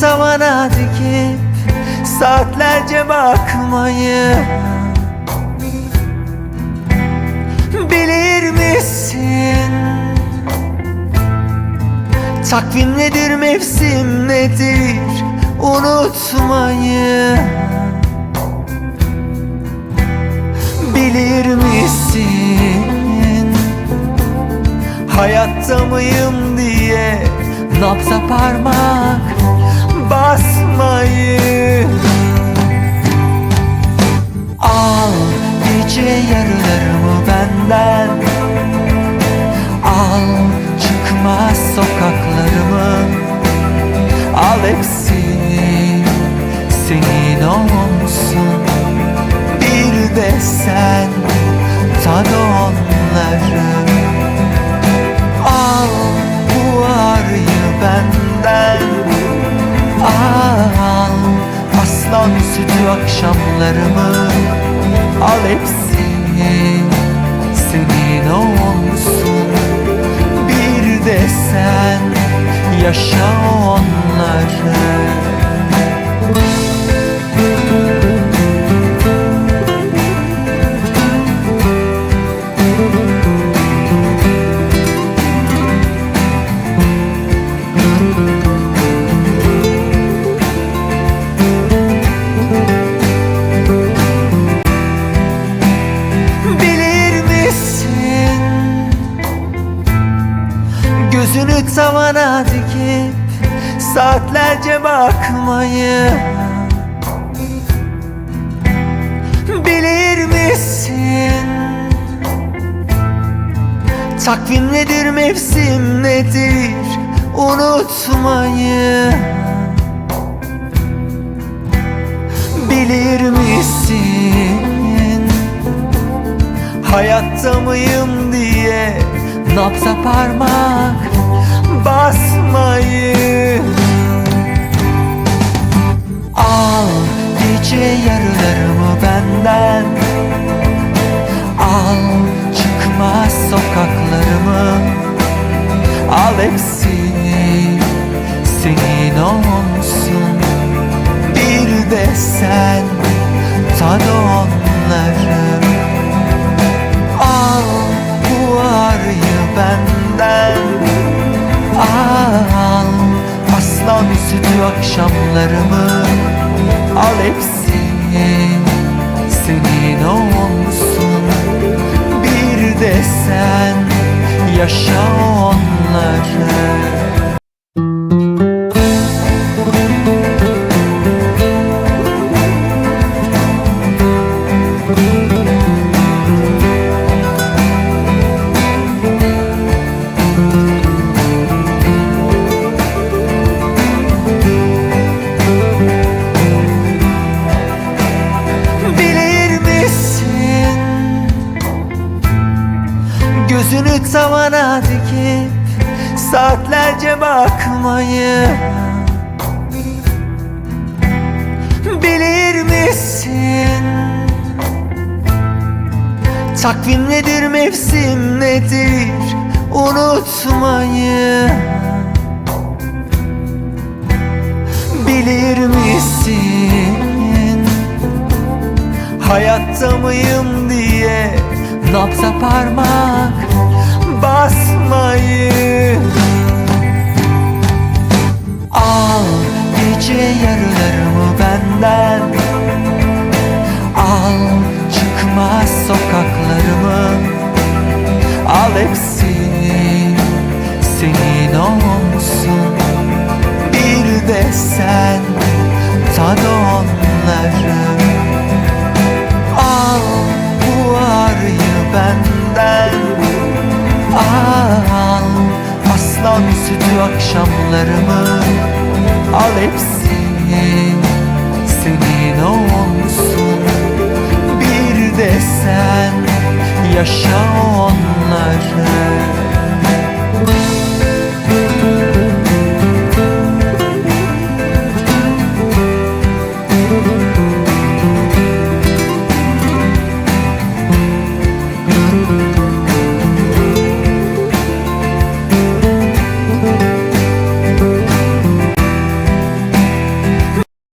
tavana dikip Saatlerce bakmayı Bilir misin? Takvim nedir, mevsim nedir Unutmayı Bilir misin? Hayatta mıyım diye Nabza parmak basmayı Al gece yarılarımı benden. Al çıkmaz sokaklarımı. Al hepsini Al hepsini senin olsun. Bir de sen yaşa onları tavana dikip Saatlerce bakmayı Bilir misin? Takvim nedir, mevsim nedir Unutmayı Bilir misin? Hayatta mıyım diye Nabza parmak basmayı. Al gece yarılarımı benden. Al çıkmaz sokaklarımı. Al hepsini senin olsun. Bir de sen tad onları Gözünü tavana dikip Saatlerce bakmayı Bilir misin? Takvim nedir, mevsim nedir Unutmayı Bilir misin? Hayatta mıyım diye Nabza parmak basmayı Al gece yarılarımı benden. Al çıkmaz sokaklarımı. Al hepsini senin olsun. Bir de sen tad onları Anılarımı al hepsini Senin olsun. Bir de sen yaşa